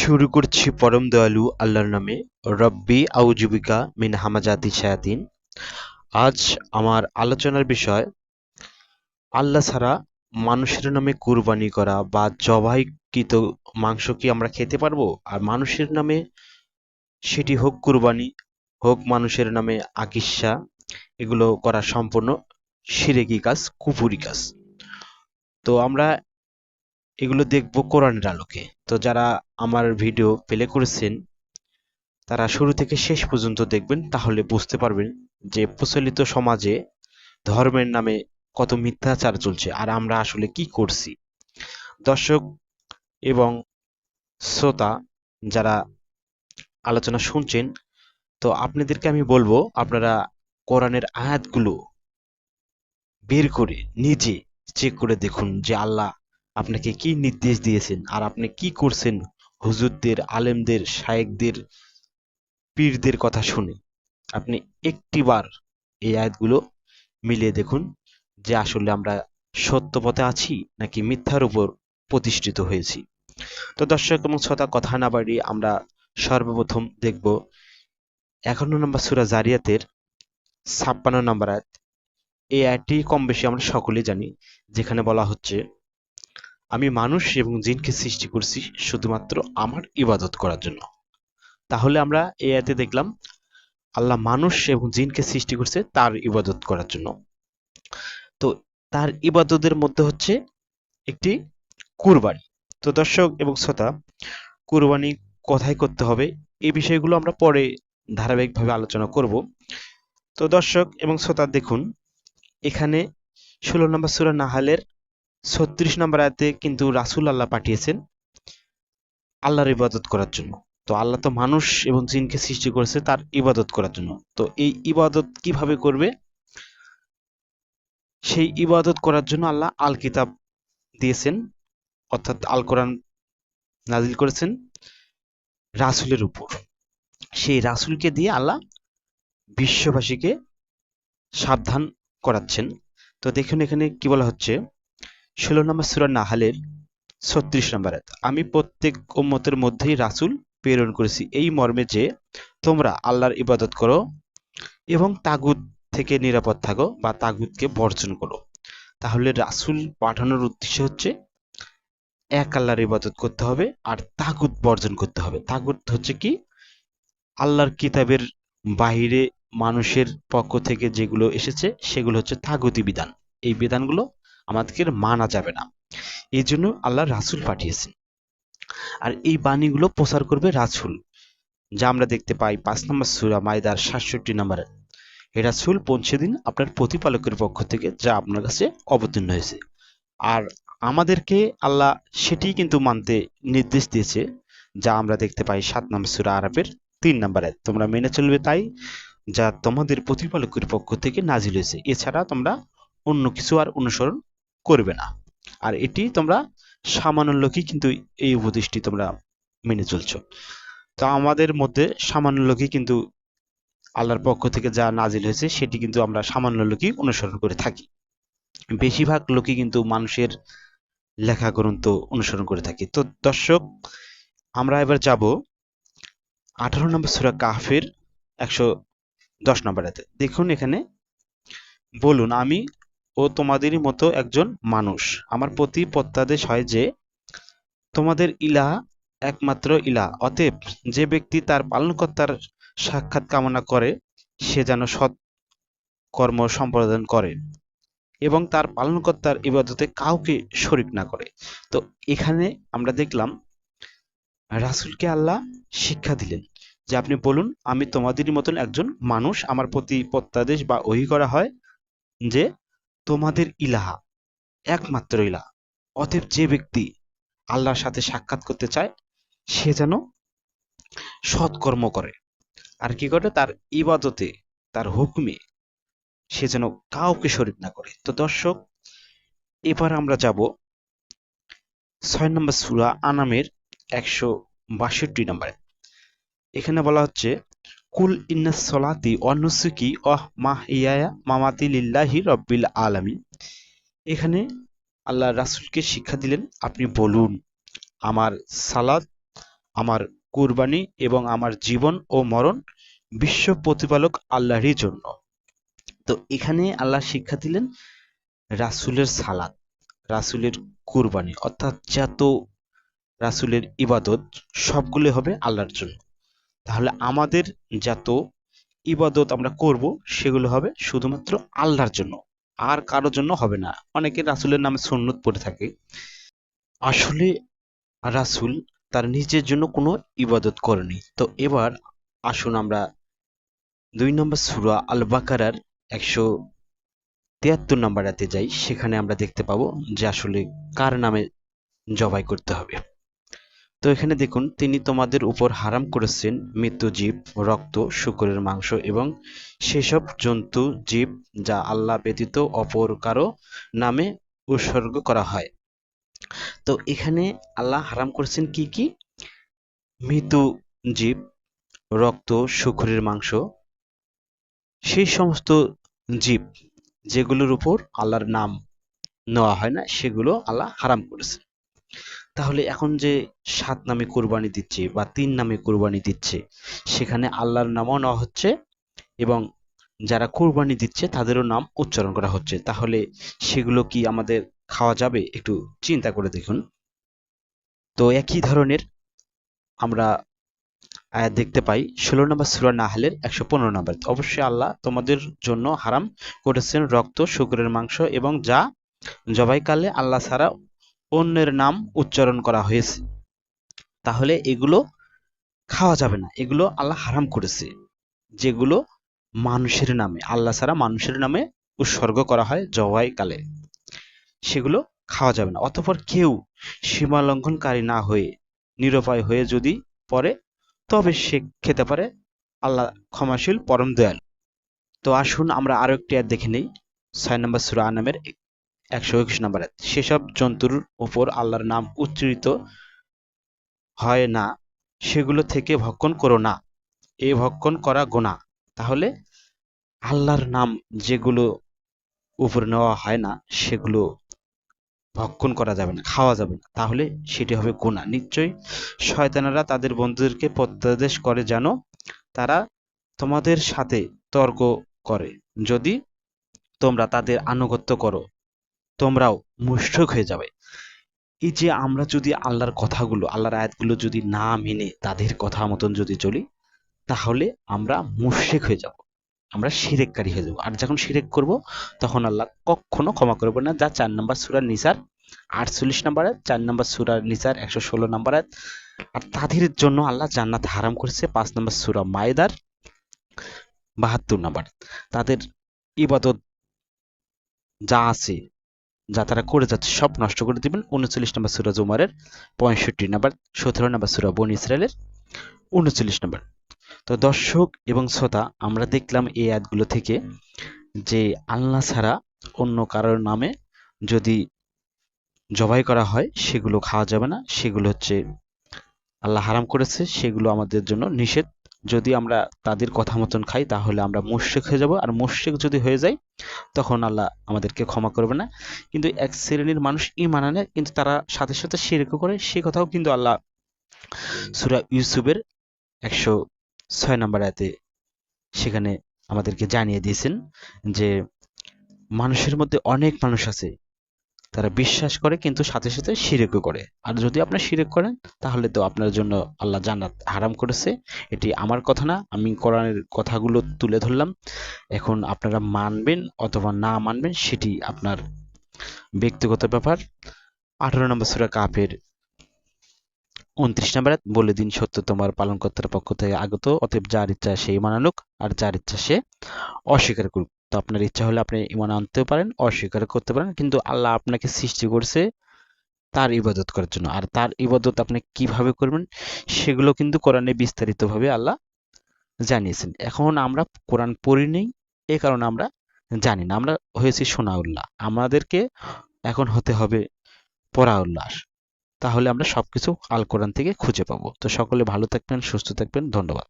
শুরু করছি পরম দয়ালু আল্লাহর নামে। রব্বি আউজুবিকা মিন হামাজাতি শায়াতিন। আজ আমার আলোচনার বিষয়, আল্লাহ ছাড়া মানুষের নামে কুরবানি করা বা জবাইকৃত মাংস কি আমরা খেতে পারব? আর মানুষের নামে সেটি হোক কুরবানি, হোক মানুষের নামে আকিস্সা এগুলো করা সম্পূর্ণ সিরেকি কাজ, কুপুরি কাজ। তো আমরা এগুলো দেখব কোরআনের আলোকে। তো যারা আমার ভিডিও প্লে করেছেন, তারা শুরু থেকে শেষ পর্যন্ত দেখবেন, তাহলে বুঝতে পারবেন যে প্রচলিত সমাজে ধর্মের নামে কত মিথ্যাচার চলছে আর আমরা আসলে কি করছি। দর্শক এবং শ্রোতা যারা আলোচনা শুনছেন, তো আপনাদেরকে আমি বলব, আপনারা কোরআনের আয়াতগুলো বের করে নিজে চেক করে দেখুন যে আল্লাহ আপনাকে কি নির্দেশ দিয়েছেন? আর আপনি কি করছেন? হুজুরদের, আলেমদের, শায়েকদের, পীরদের কথা শুনে। আপনি একটিবার এই আয়াতগুলো মিলিয়ে দেখুন, যে আসলে আমরা সত্য পথে আছি নাকি মিথ্যার উপর প্রতিষ্ঠিত হয়েছি। তো দর্শক, এবং শ্রোতা, কথা না বাড়িয়ে আমরা সর্বপ্রথম দেখব একান্ন নম্বর সুরা জারিয়াতের ছাপ্পান্ন নম্বর আয়াত। এই আয়াতটি কম বেশি আমরা সকলেই জানি, যেখানে বলা হচ্ছে আমি মানুষ এবং জিনকে সৃষ্টি করছি শুধুমাত্র আমার ইবাদত করার জন্য। তাহলে আমরা এ আয়াতে দেখলাম, আল্লাহ মানুষ এবং জিনকে সৃষ্টি করছে তার ইবাদত করার জন্য। তো তার ইবাদতের মধ্যে হচ্ছে একটি কুরবানি। তো দর্শক এবং শ্রোতা, কুরবানি কোথায় করতে হবে এই বিষয়গুলো আমরা পরে ধারাবাহিকভাবে আলোচনা করব। তো দর্শক এবং শ্রোতা দেখুন, এখানে ষোলো নম্বর সুরা নাহালের ছত্রিশ নম্বর আয়াতে কিন্তু রাসুল আল্লাহ পাঠিয়েছেন আল্লাহর ইবাদত করার জন্য। তো আল্লাহ তো মানুষ এবং জিনকে সৃষ্টি করেছে তার ইবাদত করার জন্য। তো এই ইবাদত কীভাবে করবে? সেই ইবাদত করার জন্য আল্লাহ আল কিতাব দিয়েছেন, অর্থাৎ আল কোরআন নাজিল করেছেন রাসুলের উপর। সেই রাসুলকে দিয়ে আল্লাহ বিশ্ববাসীকে সাবধান করাচ্ছেন। তো দেখুন এখানে কি বলা হচ্ছে? ষোলো নম্বর সুরা নাহালের ছত্রিশ নম্বর আমি প্রত্যেক উম্মতের মধ্যেই রাসুল প্রেরণ করেছি। এই মর্মে যে তোমরা আল্লাহর ইবাদত করো এবং তাগুদ থেকে নিরাপদ থাকো বা তাগুদকে বর্জন করো। তাহলে রাসুল পাঠানোর উদ্দেশ্য হচ্ছে এক আল্লাহর ইবাদত করতে হবে আর তাগুদ বর্জন করতে হবে। তাগুদ হচ্ছে কি? আল্লাহর কিতাবের বাহিরে মানুষের পক্ষ থেকে যেগুলো এসেছে সেগুলো হচ্ছে তাগুতি বিধান। এই বিধানগুলো আমাদের মানা যাবে না। এই জন্য আল্লাহ রাসুল পাঠিয়েছেন। আর এই বাণীগুলো প্রচার করবে রাসুল, যা আমরা দেখতে পাই পাঁচ নম্বর সুরা মাইদার সাতষট্টি নম্বরে এ রাসুল পৌঁছে দিন আপনার প্রতিপালকের পক্ষ থেকে, যা আপনার কাছে অবতীর্ণ হয়েছে। আর আমাদেরকে আল্লাহ সেটি কিন্তু মানতে নির্দেশ দিয়েছে, যা আমরা দেখতে পাই সাত নম্বর সুরা আরবের তিন নম্বরে তোমরা মেনে চলবে তাই, যা তোমাদের প্রতিপালকের পক্ষ থেকে নাজিল হয়েছে। এছাড়া তোমরা অন্য কিছু আর অনুসরণ করবে না। আর এটি তোমরা সামান্য লোকই কিন্তু এই উপদেশটি তোমরা মেনে চলছো। তো আমাদের মধ্যে সামান্য লোকই কিন্তু আল্লাহর পক্ষ থেকে যা নাজিল হয়েছে, সেটি কিন্তু আমরা সামান্য লোকই অনুসরণ করে থাকি। বেশিরভাগ লোকই কিন্তু মানুষের লেখা গ্রন্থ অনুসরণ করে থাকি। তো দর্শক, আমরা এবার যাব আঠারো নম্বর সুরা কাফের একশো দশ নম্বর দেখুন এখানে বলুন, আমি ও তোমাদেরই মতো একজন মানুষ। আমার প্রতি প্রত্যাদেশ হয় যে তোমাদের ইলা একমাত্র ইলা অতএব যে ব্যক্তি তার পালনকর্তার সাক্ষাৎ কামনা করে সে যেন সৎ কর্ম সম্পাদন করে এবং তার পালনকর্তার ইবাদতে কাউকে শরিক না করে। তো এখানে আমরা দেখলাম রাসুলকে আল্লাহ শিক্ষা দিলেন যে আপনি বলুন আমি তোমাদেরই মতন একজন মানুষ। আমার প্রতি প্রত্যাদেশ বা ওহি করা হয় যে তোমাদের ইলাহা, একমাত্র ইলাহা। অতএব যে ব্যক্তি আল্লাহর সাথে সাক্ষাৎ করতে চায়, সে যেন সৎকর্ম করে। আর কি করে? তার ইবাদতে, তার হুকুমে সে যেন কাউকে শরীর না করে। তো দর্শক, এবার আমরা যাব ছয় নম্বর সুরা আনামের একশো বাষট্টি নম্বরে। এখানে বলা হচ্ছে কুল ইন্না অনুসুকি অহ মাহ ইয়ায়া মামাতি লিল্লাহি রব্বিল আলামিন। এখানে আল্লাহ রাসুলকে শিক্ষা দিলেন, আপনি বলুন, আমার সালাদ আমার কুরবানি এবং আমার জীবন ও মরণ বিশ্ব প্রতিপালক আল্লাহরই জন্য। তো এখানে আল্লাহ শিক্ষা দিলেন রাসূলের সালাদ রাসূলের কুরবানি, অর্থাৎ যত রাসূলের ইবাদত সবগুলো হবে আল্লাহর জন্য। তাহলে আমাদের যত ইবাদত আমরা করব, সেগুলো হবে শুধুমাত্র আল্লাহর জন্য। আর কারোর জন্য হবে না। অনেকে রাসূলের নামে সুন্নত পড়ে থাকে। আসলে রাসূল তার নিজের জন্য কোনো ইবাদত করেনি। তো এবার আসুন আমরা দুই নম্বর সূরা আল বাকারার একশো তিয়াত্তর নম্বর আয়াতে যাই। সেখানে আমরা দেখতে পাবো যে আসলে কার নামে জবাই করতে হবে। তো এখানে দেখুন, তিনি তোমাদের উপর হারাম করেছেন মৃত্যু জীব, রক্ত, শুকরের মাংস এবং সেসব জন্তু জীব যা আল্লাহ ব্যতীত অপর কারও নামে উৎসর্গ করা হয়। তো এখানে আল্লাহ হারাম করেছেন কি কি? মৃত জীব, রক্ত, শুকরের মাংস, সেই সমস্ত জীব যেগুলোর উপর আল্লাহর নাম নেওয়া হয় না, সেগুলো আল্লাহ হারাম করেছে তাহলে এখন যে সাত নামে কোরবানি দিচ্ছে বা তিন নামে কোরবানি দিচ্ছে, সেখানে আল্লাহর নামও নেওয়া হচ্ছে এবং যারা কোরবানি দিচ্ছে তাদেরও নাম উচ্চারণ করা হচ্ছে। তাহলে সেগুলো কি আমাদের খাওয়া যাবে? একটু চিন্তা করে দেখুন। তো একই ধরনের আমরা আয়াত দেখতে পাই, ষোলো নম্বর সুরা নাহলের একশো পনেরো নম্বর। অবশ্যই আল্লাহ তোমাদের জন্য হারাম করেছেন রক্ত, শুকরের মাংস এবং যা জবাইকালে আল্লাহ ছাড়া অন্যের নাম উচ্চারণ করা হয়েছে। তাহলে এগুলো খাওয়া যাবে না। এগুলো আল্লাহ হারাম করেছে। যেগুলো মানুষের নামে, আল্লাহ ছাড়া মানুষের নামে উৎসর্গ করা হয় জবাইকালে। সেগুলো খাওয়া যাবে না। অতপর কেউ সীমা লঙ্ঘনকারী না হয়ে, নিরুপায় হয়ে যদি পরে তবে সে খেতে পারে আল্লাহ ক্ষমাশীল পরম দয়াল। তো আসুন আমরা আরও একটি দেখে নেই। ছয় নম্বর সুরা নামের একশো একুশ নম্বর। সেসব জন্তুর উপর আল্লাহর নাম উচ্চারিত হয় না। সেগুলো থেকে ভক্ষণ করো না। এ ভক্ষণ করা গোনা। তাহলে আল্লাহর নাম যেগুলো উপর নেওয়া হয় না, সেগুলো ভক্ষণ করা যাবে না, খাওয়া যাবে না। তাহলে সেটি হবে গোনা। নিশ্চয়ই শয়তানেরা তাদের বন্ধুদেরকে প্রত্যাদেশ করে যেন তারা তোমাদের সাথে তর্ক করে। যদি তোমরা তাদের আনুগত্য করো তোমরাও মুশরিক হয়ে যাবে। এই যে আমরা যদি আল্লাহর কথাগুলো, আল্লাহর আয়াতগুলো যদি না মেনে তাদের কথা মতন যদি চলি, তাহলে আমরা মুশরিক হয়ে যাব। আমরা শিরেককারী হয়ে যাব। আর যখন সিরেক করব, তখন আল্লাহ কখনো ক্ষমা করবে না। যা চার নম্বর সুরার নিসার, আটচল্লিশ নম্বর চার নম্বর সুরার নিসার, একশো ষোলো নম্বর আর তাদের জন্য আল্লাহ জান্নাত হারাম করেছে। পাঁচ নম্বর সুরা মায়েদার, বাহাত্তর নম্বর তাদের ইবাদত যা আছে যা তারা করে যাচ্ছে সব নষ্ট করে দিবেন। উনচল্লিশ নম্বর সুরা জুমারের পঁয়ষট্টি নম্বর, সতেরো নম্বর সুরা বন ইসরায়েলের উনচল্লিশ নম্বর। তো দর্শক এবং শ্রোতা, আমরা দেখলাম এই অ্যাডগুলো থেকে যে আল্লাহ ছাড়া অন্য কারোর নামে যদি জবাই করা হয়, সেগুলো খাওয়া যাবে না। সেগুলো হচ্ছে আল্লাহ হারাম করেছে, সেগুলো আমাদের জন্য নিষেধ। যদি আমরা তাদের কথা মতন খাই, তাহলে আমরা মুশ্রিক হয়ে যাব। আর মুশ্রিক যদি হয়ে যাই তখন আল্লাহ আমাদেরকে ক্ষমা করবে না। কিন্তু এক শ্রেণির মানুষ ইমান আনে, কিন্তু তারা সাথে সাথে শিরকও করে। সে কথাও কিন্তু আল্লাহ সুরা ইউসুফের একশো ছয় নম্বর আয়াতে সেখানে আমাদেরকে জানিয়ে দিয়েছেন যে, মানুষের মধ্যে অনেক মানুষ আছে তারা বিশ্বাস করে, কিন্তু সাথে সাথে শিরেকও করে। আর যদি আপনার শিরেক করেন, তাহলে তো আপনার জন্য আল্লাহ জান্নাত হারাম করেছে। এটি আমার কথা না, আমি কোরআনের কথাগুলো তুলে ধরলাম। এখন আপনারা মানবেন অথবা না মানবেন, সেটি আপনার ব্যক্তিগত ব্যাপার। আঠারো নম্বর সুরা কাফের উনত্রিশ নম্বর বলে দিন সত্য তোমার পালনকর্তার পক্ষ থেকে আগত, অতএব যার ইচ্ছা সে ইমান আনুক আর যার ইচ্ছা সে অস্বীকার করুক। তো আপনার ইচ্ছা হলে আপনি ইমান আনতেও পারেন অস্বীকার করতে পারেন, কিন্তু আল্লাহ আপনাকে সৃষ্টি করছে তার ইবাদত করার জন্য। আর তার ইবাদত আপনি কীভাবে করবেন সেগুলো কিন্তু কোরআনে বিস্তারিতভাবে আল্লাহ জানিয়েছেন। এখন আমরা কোরআন পড়ি নেই, এ কারণে আমরা জানি না। আমরা হয়েছি সোনাউল্লাহ। আমাদেরকে এখন হতে হবে পড়া উল্লাস তাহলে আমরা সবকিছু আল কোরআন থেকে খুঁজে পাবো। তো সকলে ভালো থাকবেন, সুস্থ থাকবেন। ধন্যবাদ।